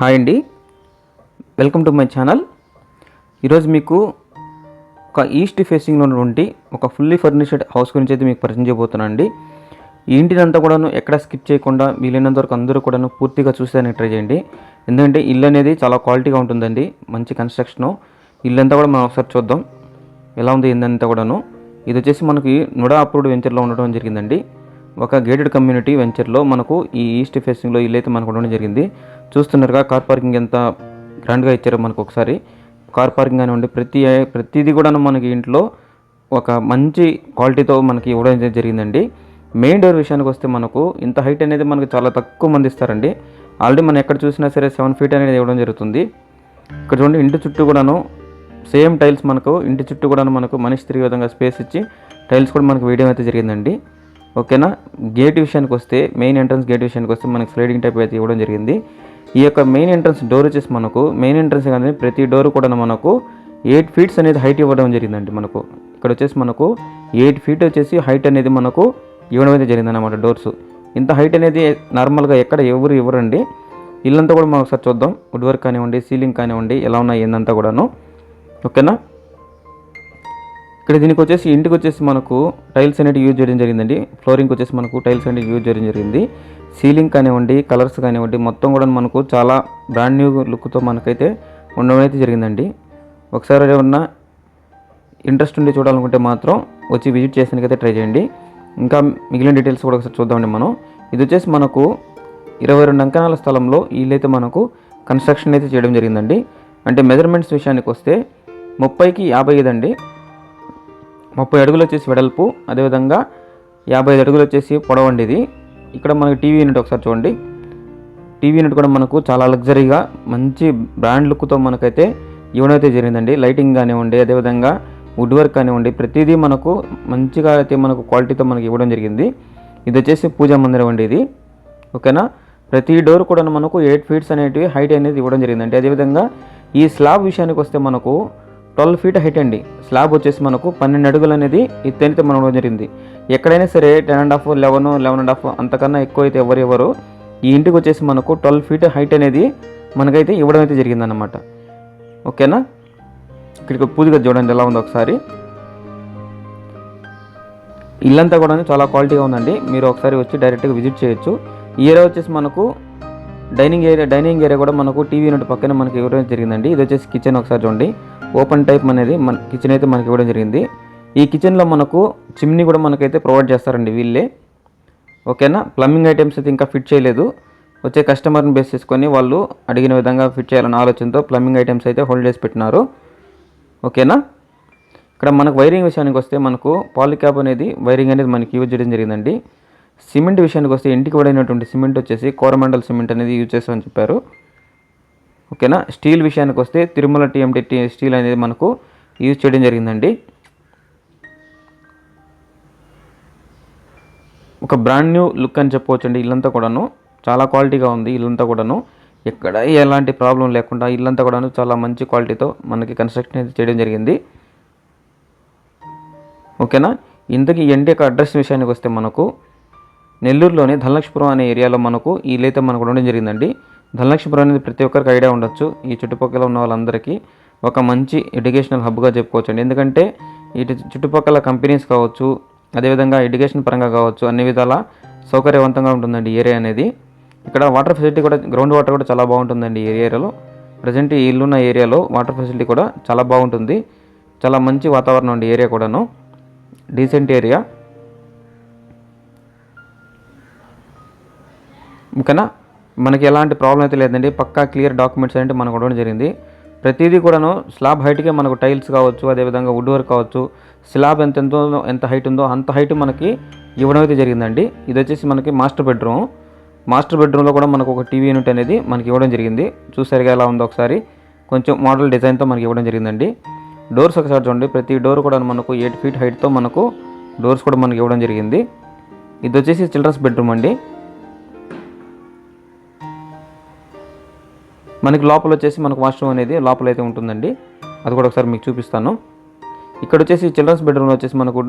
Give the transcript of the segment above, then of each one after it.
Hi అండి. Welcome to my channel. ఈరోజు మీకు ఒక ఈస్ట్ ఫేసింగ్లో ఉన్నటువంటి ఒక ఫుల్లీ ఫర్నిష్డ్ హౌస్ గురించి అయితే మీకు పరిచయం చేయబోతున్నాను అండి ఈ ఇంటినంతా కూడాను ఎక్కడ స్కిప్ చేయకుండా వీలైనంత వరకు అందరూ కూడాను పూర్తిగా చూసేదానికి ట్రై చేయండి. ఎందుకంటే ఇల్లు అనేది చాలా క్వాలిటీగా ఉంటుందండి. మంచి కన్స్ట్రక్షను. ఇల్లు అంతా కూడా మనం ఒకసారి చూద్దాం. ఎలా ఉంది ఏందంతా కూడాను? ఇది వచ్చేసి మనకి నుడా అప్రూవ్డ్ వెంచర్లో ఉండడం జరిగిందండి. ఒక గేటెడ్ కమ్యూనిటీ వెంచర్లో మనకు ఈ ఈస్ట్ ఫేసింగ్లో ఇల్లు అయితే మనకు ఉండడం జరిగింది. చూస్తున్నారుగా కార్ పార్కింగ్ ఎంత గ్రాండ్గా ఇచ్చారో మనకు ఒకసారి. కార్ పార్కింగ్ కానివ్వండి ప్రతి ప్రతిదీ కూడా మనకి ఇంట్లో ఒక మంచి క్వాలిటీతో మనకి ఇవ్వడం జరిగిందండి. మెయిన్ డోర్ విషయానికి వస్తే మనకు ఇంత హైట్ అనేది మనకు చాలా తక్కువ మంది ఇస్తారండి. ఆల్రెడీ మనం ఎక్కడ చూసినా సరే సెవెన్ ఫీట్ అనేది ఇవ్వడం జరుగుతుంది. ఇక్కడ చూడండి ఇంటి చుట్టూ కూడాను సేమ్ టైల్స్ మనకు ఇంటి చుట్టూ కూడాను మనకు మనిషి తిరిగే విధంగా స్పేస్ ఇచ్చి టైల్స్ కూడా మనకు వేయడం అయితే జరిగిందండి. ఓకేనా? గేట్ విషయానికి వస్తే మెయిన్ ఎంట్రన్స్ గేట్ విషయానికి వస్తే మనకి స్లైడింగ్ టైప్ అయితే ఇవ్వడం జరిగింది. ఈ యొక్క మెయిన్ ఎంట్రన్స్ డోర్ వచ్చేసి మనకు మెయిన్ ఎంట్రన్స్ కానీ ప్రతి డోర్ కూడా మనకు ఎయిట్ ఫీట్స్ అనేది హైట్ ఇవ్వడం జరిగిందండి మనకు. ఇక్కడ వచ్చేసి మనకు ఎయిట్ ఫీట్ వచ్చేసి హైట్ అనేది మనకు ఇవ్వడం అయితే జరిగిందన్నమాట డోర్స్ ఇంత హైట్ అనేది నార్మల్గా ఎక్కడ ఎవరు ఇవ్వరండి. ఇల్లంతా కూడా మనం ఒకసారి చూద్దాం. వుడ్ వర్క్ కానివ్వండి సీలింగ్ కానివ్వండి ఎలా ఉన్నాయి ఏందంతా కూడాను. ఓకేనా? ఇక్కడ దీనికి వచ్చేసి ఇంటికి వచ్చేసి మనకు టైల్స్ అనేవి యూజ్ చేయడం జరిగిందండి. ఫ్లోరింగ్ వచ్చేసి మనకు టైల్స్ అనేవి యూజ్ చేయడం జరిగింది. సీలింగ్ కానివ్వండి కలర్స్ కానివ్వండి మొత్తం కూడా మనకు చాలా బ్రాండ్ న్యూ లుక్తో మనకైతే ఉండడం అయితే జరిగిందండి. ఒకసారి ఏమన్నా ఇంట్రెస్ట్ ఉండి చూడాలనుకుంటే మాత్రం వచ్చి విజిట్ చేసానికైతే ట్రై చేయండి. ఇంకా మిగిలిన డీటెయిల్స్ కూడా ఒకసారి చూద్దామండి మనం. ఇది వచ్చేసి మనకు ఇరవై రెండు అంకణాల స్థలంలో వీళ్ళైతే మనకు కన్స్ట్రక్షన్ అయితే చేయడం జరిగిందండి. అంటే మెజర్మెంట్స్ విషయానికి వస్తే ముప్పైకి యాభై ఐదు అండి. ముప్పై అడుగులు వచ్చేసి వెడల్పు అదేవిధంగా యాభై ఐదు అడుగులు వచ్చేసి పొడవండి ఇది. ఇక్కడ మనకి టీవీ యూనిట్ ఒకసారి చూడండి. టీవీ యూనిట్ కూడా మనకు చాలా లగ్జరీగా మంచి బ్రాండ్ లుక్తో మనకైతే ఇవ్వడం అయితే జరిగిందండి. లైటింగ్ కానివ్వండి అదేవిధంగా వుడ్ వర్క్ కానివ్వండి ప్రతిదీ మనకు మంచిగా అయితే మనకు క్వాలిటీతో మనకి ఇవ్వడం జరిగింది. ఇది వచ్చేసి పూజా మందిరం అండి ఇది. ఓకేనా? ప్రతి డోర్ కూడా మనకు ఎయిట్ ఫీట్స్ అనేటివి హైట్ అనేది ఇవ్వడం జరిగిందండి. అదేవిధంగా ఈ స్లాబ్ విషయానికి వస్తే మనకు ట్వెల్వ్ ఫీట్ హైట్ అండి. స్లాబ్ వచ్చేసి మనకు పన్నెండు అడుగులు అనేది ఎత్తైతే మనం జరిగింది. ఎక్కడైనా సరే ten and half eleven eleven and half అంతకన్నా ఎక్కువ అయితే ఎవరు ఎవరు ఈ ఇంటికి వచ్చేసి మనకు ట్వెల్వ్ ఫీట్ హైట్ అనేది మనకైతే ఇవ్వడం అయితే జరిగిందన్నమాట. ఓకేనా? ఇక్కడికి పూజగా చూడండి ఎలా ఉందో ఒకసారి. ఇల్లంతా కూడా చాలా క్వాలిటీగా ఉందండి. మీరు ఒకసారి వచ్చి డైరెక్ట్గా విజిట్ చేయొచ్చు. ఈ ఏరియా వచ్చేసి మనకు డైనింగ్ ఏరియా డైనింగ్ ఏరియా కూడా మనకు టీవీ యూనిట్ పక్కనే మనకి ఇవ్వడం జరిగిందండి. ఇది వచ్చేసి కిచెన్ ఒకసారి చూడండి. ఓపెన్ టైప్ అనేది మన కిచెన్ అయితే మనకి ఇవ్వడం జరిగింది. ఈ కిచెన్లో మనకు చిమ్నీ కూడా మనకైతే ప్రొవైడ్ చేస్తారండి వీళ్ళే. ఓకేనా? ప్లంబింగ్ ఐటమ్స్ అయితే ఇంకా ఫిట్ చేయలేదు. వచ్చే కస్టమర్ని బేస్ చేసుకొని వాళ్ళు అడిగిన విధంగా ఫిట్ చేయాలన్న ఆలోచనతో ప్లంబింగ్ ఐటమ్స్ అయితే హోల్డ్ చేసి పెట్టినారు. ఓకేనా? ఇక్కడ మనకు వైరింగ్ విషయానికి వస్తే మనకు పాలిక్యాబ్ అనేది వైరింగ్ అనేది మనకి యూజ్ చేయడం జరిగిందండి. సిమెంట్ విషయానికి వస్తే ఇంటికి వాడినటువంటి సిమెంట్ వచ్చేసి కోరమండల్ సిమెంట్ అనేది యూజ్ చేస్తామని చెప్పారు. ఓకేనా? స్టీల్ విషయానికి వస్తే తిరుమల టీఎంటీ స్టీల్ అనేది మనకు యూజ్ చేయడం జరిగిందండి. ఒక బ్రాండ్ న్యూ లుక్ అని చెప్పవచ్చు అండి ఇల్లంతా కూడాను. చాలా క్వాలిటీగా ఉంది ఇల్లంతా కూడాను. ఎక్కడ ఎలాంటి ప్రాబ్లం లేకుండా ఇల్లంతా కూడాను చాలా మంచి క్వాలిటీతో మనకి కన్స్ట్రక్షన్ అయితే చేయడం జరిగింది. ఓకేనా? ఇంతకీ ఎండి యొక్క అడ్రస్ విషయానికి వస్తే మనకు నెల్లూరులోని ధనలక్ష్మపురం అనే ఏరియాలో మనకు ఇల్లైతే మనకు ఉండడం జరిగిందండి. ధనలక్ష్మపురం అనేది ప్రతి ఒక్కరికి ఐడియా ఉండొచ్చు. ఈ చుట్టుపక్కల ఉన్న వాళ్ళందరికీ ఒక మంచి ఎడ్యుకేషనల్ హబ్గా చెప్పుకోవచ్చు అండి ఎందుకంటే ఇటు చుట్టుపక్కల కంపెనీస్ కావచ్చు అదేవిధంగా ఎడ్యుకేషన్ పరంగా కావచ్చు అన్ని విధాల సౌకర్యవంతంగా ఉంటుందండి ఏరియా అనేది. ఇక్కడ వాటర్ ఫెసిలిటీ కూడా గ్రౌండ్ వాటర్ కూడా చాలా బాగుంటుందండి ఈ ఏరియాలో. ప్రజెంట్ ఈ ఇల్లున్న ఏరియాలో వాటర్ ఫెసిలిటీ కూడా చాలా బాగుంటుంది. చాలా మంచి వాతావరణం అండి ఏరియా కూడాను. Decent area. ఓకేనా మనకి ఎలాంటి ప్రాబ్లం అయితే లేదండి. పక్కా క్లియర్ డాక్యుమెంట్స్ అంటే మనకు ఇవ్వడం జరిగింది. ప్రతిదీ కూడాను స్లాబ్ హైట్కే మనకు టైల్స్ కావచ్చు అదేవిధంగా వుడ్ వర్క్ కావచ్చు స్లాబ్ ఎంత ఎంతో ఎంత హైట్ ఉందో అంత హైట్ మనకి ఇవ్వడం అయితే జరిగిందండి. ఇది వచ్చేసి మనకి మాస్టర్ బెడ్రూమ్ మాస్టర్ బెడ్రూమ్లో కూడా మనకు ఒక టీవీ యూనిట్ అనేది మనకి ఇవ్వడం జరిగింది. చూసారుగా ఎలా ఉందో ఒకసారి. కొంచెం మోడల్ డిజైన్తో మనకి ఇవ్వడం జరిగిందండి. డోర్స్ ఒకసారి చూడండి. ప్రతి డోర్ కూడా మనకు ఎయిట్ ఫీట్ హైట్తో మనకు డోర్స్ కూడా మనకి ఇవ్వడం జరిగింది. ఇది వచ్చేసి చిల్డ్రన్స్ బెడ్రూమ్ అండి. మనకి లోపల వచ్చేసి మనకు వాష్రూమ్ అనేది లోపల అయితే ఉంటుందండి. అది కూడా ఒకసారి మీకు చూపిస్తాను. ఇక్కడ వచ్చేసి చిల్డ్రన్స్ బెడ్రూమ్లో వచ్చేసి మనకు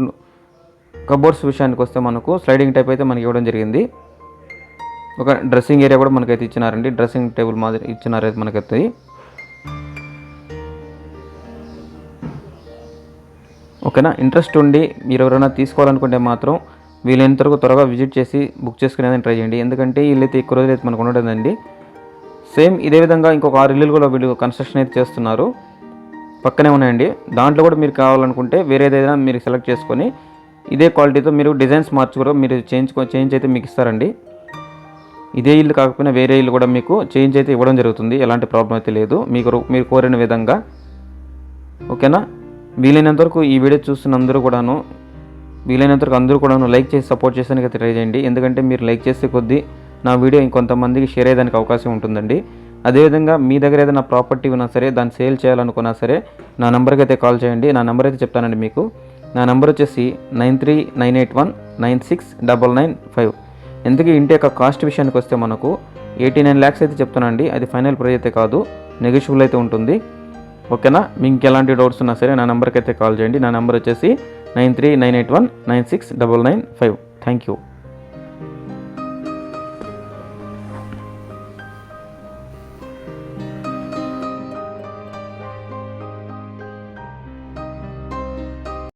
కబోర్డ్స్ విషయానికి వస్తే మనకు స్లైడింగ్ టైప్ అయితే మనకి ఇవ్వడం జరిగింది. ఒక డ్రెస్సింగ్ ఏరియా కూడా మనకైతే ఇచ్చినారండి. డ్రెస్సింగ్ టేబుల్ మాదిరి ఇచ్చినారు మనకైతే. ఓకేనా? ఇంట్రెస్ట్ ఉండి మీరు ఎవరైనా తీసుకోవాలనుకుంటే మాత్రం వీలైనంత వరకు త్వరగా విజిట్ చేసి బుక్ చేసుకునేదని ట్రై చేయండి. ఎందుకంటే వీళ్ళైతే ఎక్కువ రోజులు అయితే మనకు ఉండదండి. సేమ్ ఇదే విధంగా ఇంకొక ఆరు ఇల్లులు కూడా వీళ్ళు కన్స్ట్రక్షన్ అయితే చేస్తున్నారు. పక్కనే ఉన్నాయండి. దాంట్లో కూడా మీరు కావాలనుకుంటే వేరే ఏదైనా మీరు సెలెక్ట్ చేసుకొని ఇదే క్వాలిటీతో మీరు డిజైన్స్ మార్చుకోవడం మీరు చేయించుకో చేంజ్ అయితే మీకు ఇస్తారండి. ఇదే ఇల్లు కాకపోయినా వేరే ఇల్లు కూడా మీకు చేంజ్ అయితే ఇవ్వడం జరుగుతుంది. ఎలాంటి ప్రాబ్లం అయితే లేదు. మీకు మీరు కోరిన విధంగా. ఓకేనా? వీలైనంత వరకు ఈ వీడియో చూస్తున్న అందరూ కూడాను వీలైనంత వరకు అందరూ కూడాను లైక్ చేసి సపోర్ట్ చేసానికి అయితే ట్రై చేయండి. ఎందుకంటే మీరు లైక్ చేసే కొద్దీ నా వీడియో ఇంకొంతమందికి షేర్ అయ్యేదానికి అవకాశం ఉంటుందండి. అదేవిధంగా మీ దగ్గర ఏదైనా ప్రాపర్టీ ఉన్నా సరే దాన్ని సేల్ చేయాలనుకున్నా సరే నా నెంబర్కి అయితే కాల్ చేయండి. నా నెంబర్ అయితే చెప్తానండి మీకు. నా నెంబర్ వచ్చేసి nine three nine eight one nine six double nine five. ఎందుకు ఇంటి యొక్క కాస్ట్ విషయానికి వస్తే మనకు ఎయిటీ నైన్ ల్యాక్స్ అయితే చెప్తానండి. అది ఫైనల్ ప్రైజ్ అయితే కాదు. నెగోషియబుల్ అయితే ఉంటుంది. ఓకేనా? మీకు ఎలాంటి డౌట్స్ ఉన్నా సరే నా నెంబర్కి అయితే కాల్ చేయండి. నా నెంబర్ వచ్చేసి nine three nine eight one nine six double nine five. Thank you